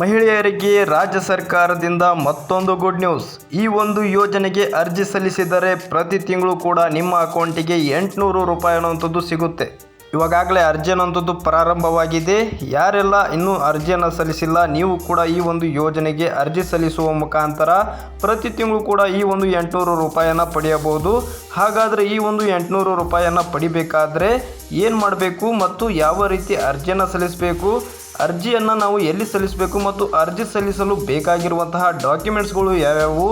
ಮಹಿಳೆಯರಿಗೆ ರಾಜ್ಯ ಸರ್ಕಾರದಿಂದ ಮತ್ತೊಂದು ಗುಡ್ ನ್ಯೂಸ್ ಈ ಒಂದು ಯೋಜನೆಗೆ ಅರ್ಜಿ ಸಲ್ಲಿಸಿದರೆ ಪ್ರತಿ ತಿಂಗಳು ಕೂಡ ನಿಮ್ಮ ಅಕೌಂಟಿಗೆ ಎಂಟುನೂರು ರೂಪಾಯಿ ಅನ್ನುವಂಥದ್ದು ಸಿಗುತ್ತೆ. ಇವಾಗಲೇ ಅರ್ಜಿ ಅನ್ನುವಂಥದ್ದು ಪ್ರಾರಂಭವಾಗಿದೆ. ಯಾರೆಲ್ಲ ಇನ್ನೂ ಅರ್ಜಿಯನ್ನು ಸಲ್ಲಿಸಿಲ್ಲ, ನೀವು ಕೂಡ ಈ ಒಂದು ಯೋಜನೆಗೆ ಅರ್ಜಿ ಸಲ್ಲಿಸುವ ಮುಖಾಂತರ ಪ್ರತಿ ತಿಂಗಳು ಕೂಡ ಈ ಒಂದು ಎಂಟುನೂರು ರೂಪಾಯಿಯನ್ನು ಪಡೆಯಬಹುದು. ಹಾಗಾದರೆ ಈ ಒಂದು ಎಂಟುನೂರು ರೂಪಾಯಿಯನ್ನು ಪಡಿಬೇಕಾದರೆ ಏನು ಮಾಡಬೇಕು ಮತ್ತು ಯಾವ ರೀತಿ ಅರ್ಜಿಯನ್ನು ಸಲ್ಲಿಸಬೇಕು? ಅರ್ಜಿಯನ್ನು ನಾವು ಎಲ್ಲಿ ಸಲ್ಲಿಸಬೇಕು ಮತ್ತು ಅರ್ಜಿ ಸಲ್ಲಿಸಲು ಬೇಕಾಗಿರುವಂತಹ ಡಾಕ್ಯುಮೆಂಟ್ಸ್ಗಳು ಯಾವ್ಯಾವು?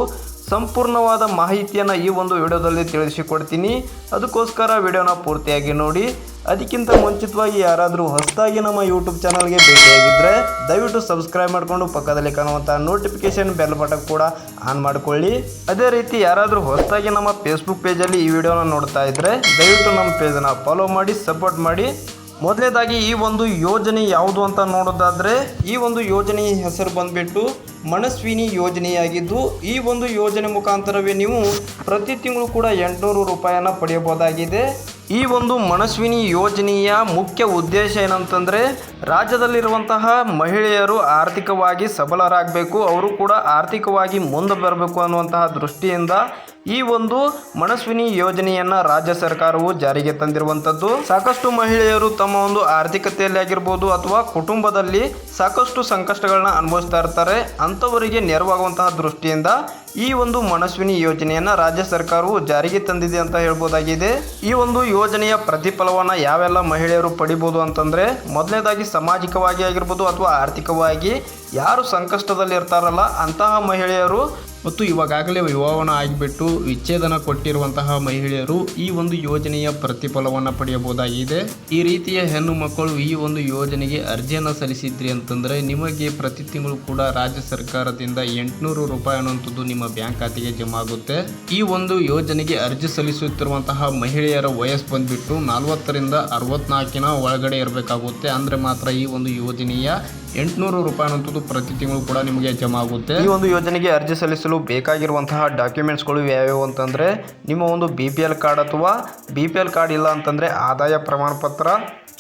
ಸಂಪೂರ್ಣವಾದ ಮಾಹಿತಿಯನ್ನು ಈ ಒಂದು ವಿಡಿಯೋದಲ್ಲಿ ತಿಳಿಸಿಕೊಡ್ತೀನಿ. ಅದಕ್ಕೋಸ್ಕರ ವಿಡಿಯೋನ ಪೂರ್ತಿಯಾಗಿ ನೋಡಿ. ಅದಕ್ಕಿಂತ ಮುಂಚಿತವಾಗಿ ಯಾರಾದರೂ ಹೊಸದಾಗಿ ನಮ್ಮ ಯೂಟ್ಯೂಬ್ ಚಾನಲ್ಗೆ ಭೇಟಿಯಾಗಿದ್ದರೆ ದಯವಿಟ್ಟು ಸಬ್ಸ್ಕ್ರೈಬ್ ಮಾಡಿಕೊಂಡು ಪಕ್ಕದಲ್ಲಿ ಕಾಣುವಂಥ ನೋಟಿಫಿಕೇಷನ್ ಬೆಲ್ ಬಟನ್ ಕೂಡ ಆನ್ ಮಾಡಿಕೊಳ್ಳಿ. ಅದೇ ರೀತಿ ಯಾರಾದರೂ ಹೊಸದಾಗಿ ನಮ್ಮ ಫೇಸ್ಬುಕ್ ಪೇಜಲ್ಲಿ ಈ ವಿಡಿಯೋನ ನೋಡ್ತಾ ಇದ್ದರೆ ದಯವಿಟ್ಟು ನಮ್ಮ ಪೇಜನ್ನು ಫಾಲೋ ಮಾಡಿ ಸಪೋರ್ಟ್ ಮಾಡಿ. ಮೊದಲನೇದಾಗಿ ಈ ಒಂದು ಯೋಜನೆ ಯಾವುದು ಅಂತ ನೋಡೋದಾದರೆ, ಈ ಒಂದು ಯೋಜನೆಯ ಹೆಸರು ಬಂದುಬಿಟ್ಟು ಮನಸ್ವಿನಿ ಯೋಜನೆಯಾಗಿದ್ದು, ಈ ಒಂದು ಯೋಜನೆ ಮುಖಾಂತರವೇ ನೀವು ಪ್ರತಿ ತಿಂಗಳು ಕೂಡ ಎಂಟುನೂರು ರೂಪಾಯಿಯನ್ನು ಪಡೆಯಬಹುದಾಗಿದೆ. ಈ ಒಂದು ಮನಸ್ವಿನಿ ಯೋಜನೆಯ ಮುಖ್ಯ ಉದ್ದೇಶ ಏನಂತಂದರೆ, ರಾಜ್ಯದಲ್ಲಿರುವಂತಹ ಮಹಿಳೆಯರು ಆರ್ಥಿಕವಾಗಿ ಸಬಲರಾಗಬೇಕು, ಅವರು ಕೂಡ ಆರ್ಥಿಕವಾಗಿ ಮುಂದೆ ಬರಬೇಕು ಅನ್ನುವಂತಹ ದೃಷ್ಟಿಯಿಂದ ಈ ಒಂದು ಮನಸ್ವಿನಿ ಯೋಜನೆಯನ್ನ ರಾಜ್ಯ ಸರ್ಕಾರವು ಜಾರಿಗೆ ತಂದಿರುವಂಥದ್ದು ಸಾಕಷ್ಟು ಮಹಿಳೆಯರು ತಮ್ಮ ಒಂದು ಆರ್ಥಿಕತೆಯಲ್ಲಿ ಆಗಿರ್ಬೋದು ಅಥವಾ ಕುಟುಂಬದಲ್ಲಿ ಸಾಕಷ್ಟು ಸಂಕಷ್ಟಗಳನ್ನ ಅನುಭವಿಸ್ತಾ ಇರ್ತಾರೆ. ಅಂಥವರಿಗೆ ನೆರವಾಗುವಂತಹ ದೃಷ್ಟಿಯಿಂದ ಈ ಒಂದು ಮನಸ್ವಿನಿ ಯೋಜನೆಯನ್ನ ರಾಜ್ಯ ಸರ್ಕಾರವು ಜಾರಿಗೆ ತಂದಿದೆ ಅಂತ ಹೇಳ್ಬೋದಾಗಿದೆ. ಈ ಒಂದು ಯೋಜನೆಯ ಪ್ರತಿಫಲವನ್ನ ಯಾವೆಲ್ಲ ಮಹಿಳೆಯರು ಪಡಿಬೋದು ಅಂತಂದ್ರೆ, ಮೊದಲನೇದಾಗಿ ಸಾಮಾಜಿಕವಾಗಿ ಆಗಿರ್ಬೋದು ಅಥವಾ ಆರ್ಥಿಕವಾಗಿ, ಯಾರು ಸಂಕಷ್ಟದಲ್ಲಿ ಇರ್ತಾರಲ್ಲ ಅಂತಹ ಮಹಿಳೆಯರು ಮತ್ತು ಇವಾಗಾಗಲೇ ವಿವಾಹನ ಆಗಿಬಿಟ್ಟು ವಿಚ್ಛೇದನ ಕೊಟ್ಟಿರುವಂತಹ ಮಹಿಳೆಯರು ಈ ಒಂದು ಯೋಜನೆಯ ಪ್ರತಿಫಲವನ್ನು ಪಡೆಯಬಹುದಾಗಿದೆ. ಈ ರೀತಿಯ ಹೆಣ್ಣು ಮಕ್ಕಳು ಈ ಒಂದು ಯೋಜನೆಗೆ ಅರ್ಜಿಯನ್ನು ಸಲ್ಲಿಸಿದ್ರಿ ಅಂತಂದರೆ, ನಿಮಗೆ ಪ್ರತಿ ತಿಂಗಳು ಕೂಡ ರಾಜ್ಯ ಸರ್ಕಾರದಿಂದ ಎಂಟುನೂರು ರೂಪಾಯಿ ಅನ್ನುವಂಥದ್ದು ನಿಮ್ಮ ಬ್ಯಾಂಕ್ ಖಾತೆಗೆ ಜಮಾ ಆಗುತ್ತೆ. ಈ ಒಂದು ಯೋಜನೆಗೆ ಅರ್ಜಿ ಸಲ್ಲಿಸುತ್ತಿರುವಂತಹ ಮಹಿಳೆಯರ ವಯಸ್ಸು ಬಂದ್ಬಿಟ್ಟು ನಲವತ್ತರಿಂದ ಅರವತ್ನಾಲ್ಕಿನ ಒಳಗಡೆ ಇರಬೇಕಾಗುತ್ತೆ. ಅಂದರೆ ಮಾತ್ರ ಈ ಒಂದು ಯೋಜನೆಯ ಎಂಟುನೂರು ರೂಪಾಯಿ ಅನ್ನುವಂಥದ್ದು ಪ್ರತಿ ತಿಂಗಳು ಕೂಡ ನಿಮಗೆ ಜಮಾ ಆಗುತ್ತೆ. ಈ ಒಂದು ಯೋಜನೆಗೆ ಅರ್ಜಿ ಸಲ್ಲಿಸಲು ಬೇಕಾಗಿರುವಂತಹ ಡಾಕ್ಯುಮೆಂಟ್ಸ್ಗಳು ಯಾವ್ಯಾವು ಅಂತಂದರೆ ನಿಮ್ಮ ಒಂದು ಬಿ ಕಾರ್ಡ್ ಅಥವಾ ಬಿ ಕಾರ್ಡ್ ಇಲ್ಲ ಅಂತಂದರೆ ಆದಾಯ ಪ್ರಮಾಣ ಪತ್ರ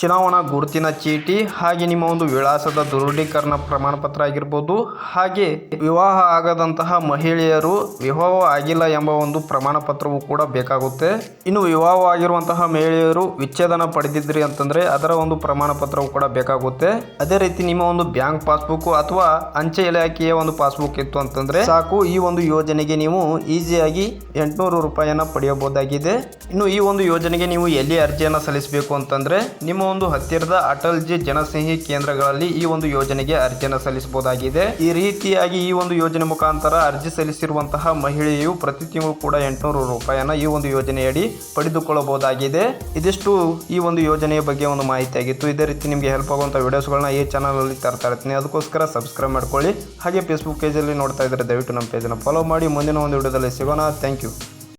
ಚುನಾವಣಾ ಗುರುತಿನ ಚೀಟಿ ಹಾಗೆ ನಿಮ್ಮ ಒಂದು ವಿಳಾಸದ ದೃಢೀಕರಣ ಪ್ರಮಾಣ ಪತ್ರ ಆಗಿರ್ಬೋದು, ಹಾಗೆ ವಿವಾಹ ಆಗದಂತಹ ಮಹಿಳೆಯರು ವಿವಾಹ ಆಗಿಲ್ಲ ಎಂಬ ಒಂದು ಪ್ರಮಾಣ ಪತ್ರವು ಕೂಡ ಬೇಕಾಗುತ್ತೆ. ಇನ್ನು ವಿವಾಹ ಆಗಿರುವಂತಹ ಮಹಿಳೆಯರು ವಿಚ್ಛೇದನ ಪಡೆದಿದ್ರಿ ಅಂತಂದ್ರೆ ಅದರ ಒಂದು ಪ್ರಮಾಣ ಪತ್ರವು ಕೂಡ ಬೇಕಾಗುತ್ತೆ. ಅದೇ ರೀತಿ ನಿಮ್ಮ ಒಂದು ಬ್ಯಾಂಕ್ ಪಾಸ್ಬುಕ್ ಅಥವಾ ಅಂಚೆ ಇಲಾಖೆಯ ಒಂದು ಪಾಸ್ಬುಕ್ ಇತ್ತು ಅಂತಂದ್ರೆ ಸಾಕು, ಈ ಒಂದು ಯೋಜನೆಗೆ ನೀವು ಈಸಿಯಾಗಿ ಎಂಟುನೂರು ರೂಪಾಯಿಯನ್ನು ಪಡೆಯಬಹುದಾಗಿದೆ. ಇನ್ನು ಈ ಒಂದು ಯೋಜನೆಗೆ ನೀವು ಎಲ್ಲಿ ಅರ್ಜಿಯನ್ನು ಸಲ್ಲಿಸಬೇಕು ಅಂತಂದ್ರೆ ನಿಮ್ಮ ಒಂದು ಹತ್ತಿರದ ಅಟಲ್ ಜಿ ಜನಸ್ನೇಹಿ ಕೇಂದ್ರಗಳಲ್ಲಿ ಈ ಒಂದು ಯೋಜನೆಗೆ ಅರ್ಜಿಯನ್ನು ಸಲ್ಲಿಸಬಹುದಾಗಿದೆ. ಈ ರೀತಿಯಾಗಿ ಈ ಒಂದು ಯೋಜನೆ ಮುಖಾಂತರ ಅರ್ಜಿ ಸಲ್ಲಿಸಿರುವಂತಹ ಮಹಿಳೆಯು ಪ್ರತಿ ತಿಂಗಳು ಕೂಡ ಎಂಟುನೂರು ರೂಪಾಯಿಯನ್ನ ಈ ಒಂದು ಯೋಜನೆಯಡಿ ಪಡೆದುಕೊಳ್ಳಬಹುದಾಗಿದೆ. ಇದಿಷ್ಟು ಈ ಒಂದು ಯೋಜನೆಯ ಬಗ್ಗೆ ಒಂದು ಮಾಹಿತಿ ಆಗಿತ್ತು ಇದೇ ರೀತಿ ನಿಮಗೆ ಹೆಲ್ಪ್ ಆಗುವಂಥ ವಿಡಿಯೋಸ್ಗಳನ್ನ ಈ ಚಾನಲಲ್ಲಿ ತರ್ತಾ ಇರ್ತೀನಿ. ಅದಕ್ಕೋಸ್ಕರ ಸಬ್ಸ್ಕ್ರೈಬ್ ಮಾಡ್ಕೊಳ್ಳಿ. ಹಾಗೆ ಫೇಸ್ಬುಕ್ ಪೇಜಲ್ಲಿ ನೋಡ್ತಾ ಇದ್ದರೆ ದಯವಿಟ್ಟು ನಮ್ಮ ಪೇಜನ್ನು ಫಾಲೋ ಮಾಡಿ. ಮುಂದಿನ ಒಂದು ವಿಡಿಯೋದಲ್ಲಿ ಸಿಗೋಣ. Thank you